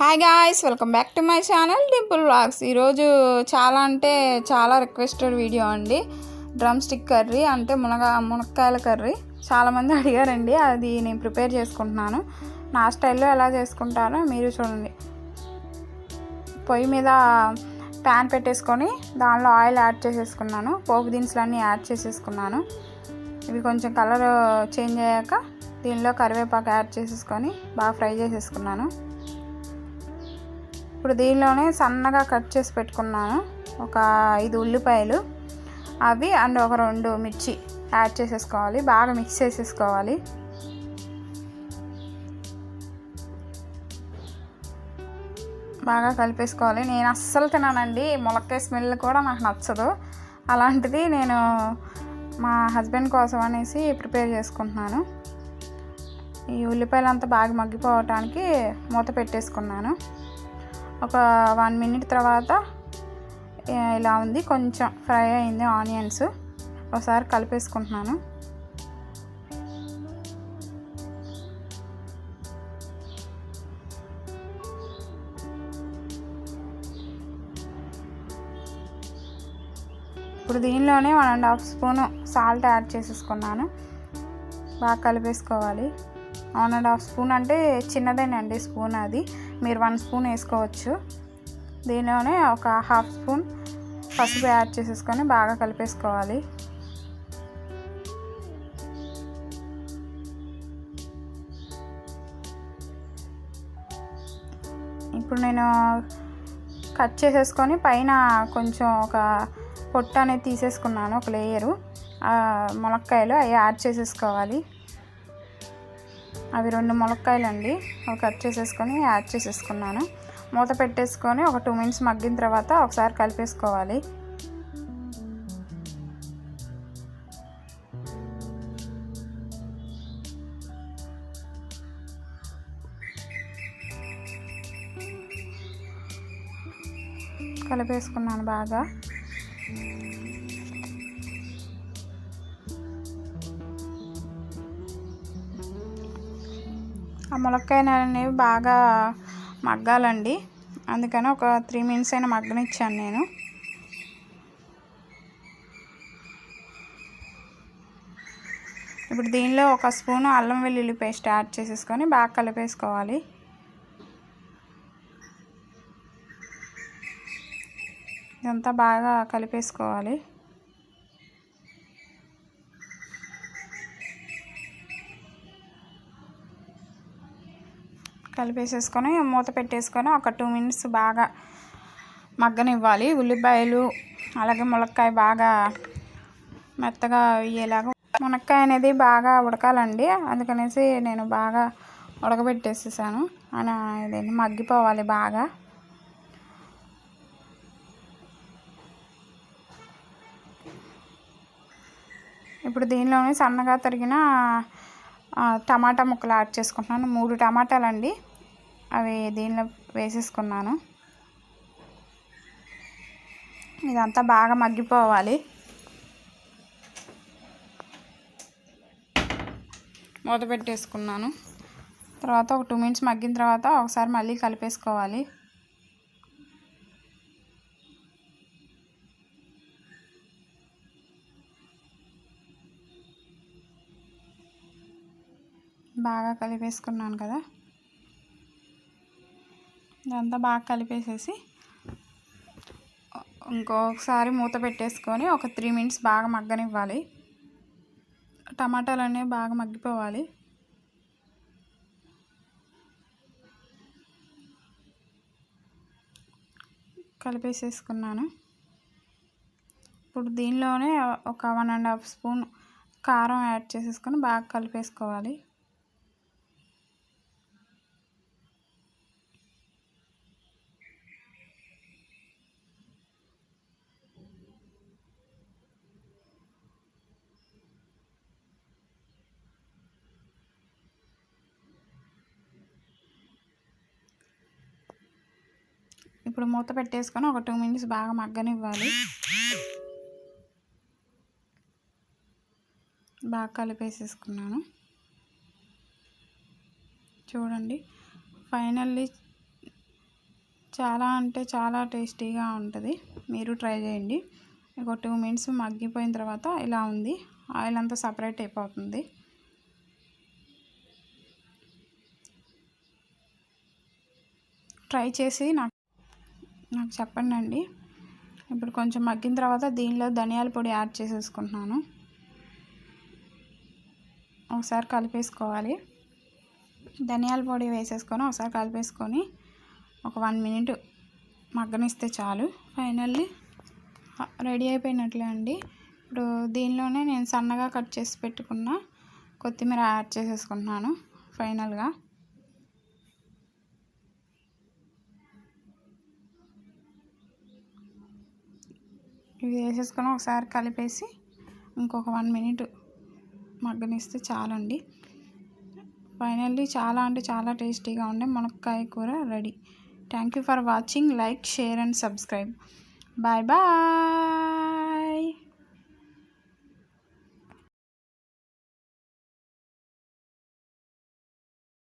Hi guys welcome back to my channel Dimple vlogs ఈరోజు చాలా అంటే చాలా రిక్వెస్టెడ్ వీడియో అండి. డ్రమ్ స్టిక్ కర్రీ అంటే మునగ మునక్కాయల కర్రీ చాలామంది అడిగారండి అది నేను ప్రిపేర్ చేసుకుంటున్నాను. నా స్టైల్లో ఎలా చేసుకుంటానో మీరు చూడండి. పొయ్యి మీద ప్యాన్ పెట్టేసుకొని దానిలో ఆయిల్ యాడ్ చేసేసుకున్నాను. పోపు దినుసులన్నీ యాడ్ చేసేసుకున్నాను. ఇవి కొంచెం కలర్ చేంజ్ అయ్యాక దీనిలో కరివేపాకు యాడ్ చేసేసుకొని బాగా ఫ్రై చేసేసుకున్నాను. ఇప్పుడు దీనిలోనే సన్నగా కట్ చేసి పెట్టుకున్నాను. ఒక ఐదు ఉల్లిపాయలు. అవి అండ్ ఒక రెండు మిర్చి యాడ్ చేసేసుకోవాలి. బాగా మిక్స్ చేసేసుకోవాలి. బాగా కలిపేసుకోవాలి. నేను అస్సలు తినానండి. ములక్కాయ స్మెల్ కూడా నాకు నచ్చదు. అలాంటిది నేను మా హస్బెండ్ కోసం అనేసి ప్రిపేర్ చేసుకుంటున్నాను. ఈ ఉల్లిపాయలు అంతా బాగా మగ్గిపోవటానికి మూత పెట్టేసుకున్నాను. ఒక వన్ మినిట్ తర్వాత ఇలా ఉంది. కొంచెం ఫ్రై అయింది ఆనియన్స్. ఒకసారి కలిపేసుకుంటున్నాను. ఇప్పుడు దీనిలోనే one and half spoon salt add చేసేసుకున్నాను. బాగా కలిపేసుకోవాలి. వన్ అండ్ హాఫ్ స్పూన్ అంటే చిన్నదేనండి స్పూన్ అది. మీరు వన్ స్పూన్ వేసుకోవచ్చు. దీనిలోనే ఒక హాఫ్ స్పూన్ పసుపు యాడ్ చేసేసుకొని బాగా కలిపేసుకోవాలి. ఇప్పుడు నేను కట్ చేసేసుకొని పైన కొంచెం ఒక పొట్టు అనేది తీసేసుకున్నాను ఒక లేయరు. ములక్కాయలు అవి యాడ్ చేసేసుకోవాలి. అవి రెండు ములక్కాయలు అండి అవి కట్ చేసేసుకొని యాడ్ చేసేసుకున్నాను. మూత పెట్టేసుకొని ఒక టూ మినిట్స్ మగ్గిన తర్వాత ఒకసారి కలిపేసుకోవాలి. కలిపేసుకున్నాను బాగా. ఆ ములక్కాయలు అనేవి బాగా మగ్గాలండి. అందుకని ఒక త్రీ మినిట్స్ అయినా మగ్గనిచ్చాను నేను. ఇప్పుడు దీనిలో ఒక స్పూను అల్లం వెల్లుల్లి పేస్ట్ యాడ్ చేసేసుకొని బాగా కలిపేసుకోవాలి. ఇదంతా బాగా కలిపేసుకోవాలి. కలిపేసేసుకొని మూత పెట్టేసుకొని ఒక టూ మినిట్స్ బాగా మగ్గనివ్వాలి. ఉల్లిపాయలు అలాగే ములక్కాయ బాగా మెత్తగా అయ్యేలాగా మునక్కాయ అనేది బాగా ఉడకాలండి. అందుకనేసి నేను బాగా ఉడకబెట్టేసేసాను. అని ఇదేంటి మగ్గిపోవాలి బాగా. ఇప్పుడు దీనిలోనే సన్నగా తరిగిన టమాటా ముక్కలు యాడ్ చేసుకుంటున్నాను. మూడు టమాటాలు అండి అవి దీనిలో వేసేసుకున్నాను. ఇదంతా బాగా మగ్గిపోవాలి. మూత పెట్టేసుకున్నాను. తర్వాత ఒక టూ మినిట్స్ మగ్గిన తర్వాత ఒకసారి మళ్ళీ కలిపేసుకోవాలి. బాగా కలిపేసుకున్నాను కదా. ఇదంతా బాగా కలిపేసేసి ఇంకొకసారి మూత పెట్టేసుకొని ఒక త్రీ మినిట్స్ బాగా మగ్గనివ్వాలి. టమాటాలు అనేవి బాగా మగ్గిపోవాలి. కలిపేసేసుకున్నాను. ఇప్పుడు దీనిలోనే ఒక వన్ అండ్ హాఫ్ స్పూన్ కారం యాడ్ చేసేసుకొని బాగా కలిపేసుకోవాలి. ఇప్పుడు మూత పెట్టేసుకొని ఒక టూ మినిట్స్ బాగా మగ్గనివ్వాలి. బాగా కలిపేసేసుకున్నాను. చూడండి ఫైనల్లీ చాలా అంటే చాలా టేస్టీగా ఉంటుంది. మీరు ట్రై చేయండి. ఒక టూ మినిట్స్ మగ్గిపోయిన తర్వాత ఇలా ఉంది. ఆయిల్ అంతా సపరేట్ అయిపోతుంది. ట్రై చేసి నాకు నాకు చెప్పండి అండి ఇప్పుడు కొంచెం మగ్గిన తర్వాత దీనిలో ధనియాల పొడి యాడ్ చేసేసుకుంటున్నాను. ఒకసారి కలిపేసుకోవాలి. ధనియాల పొడి వేసేసుకొని ఒకసారి కలిపేసుకొని ఒక వన్ మినిట్ మగ్గనిస్తే చాలు. ఫైనల్లీ రెడీ అయిపోయినట్లే అండి. ఇప్పుడు దీనిలోనే నేను సన్నగా కట్ చేసి పెట్టుకున్న కొత్తిమీర యాడ్ చేసేసుకుంటున్నాను ఫైనల్గా. ఇవి వేసేసుకొని ఒకసారి కలిపేసి ఇంకొక వన్ మినిట్ మగ్గనిస్తే చాలండి. ఫైనల్లీ చాలా అంటే చాలా టేస్టీగా ఉండే మునక్కాయ కూర ready. Thank you for watching like share and subscribe bye bye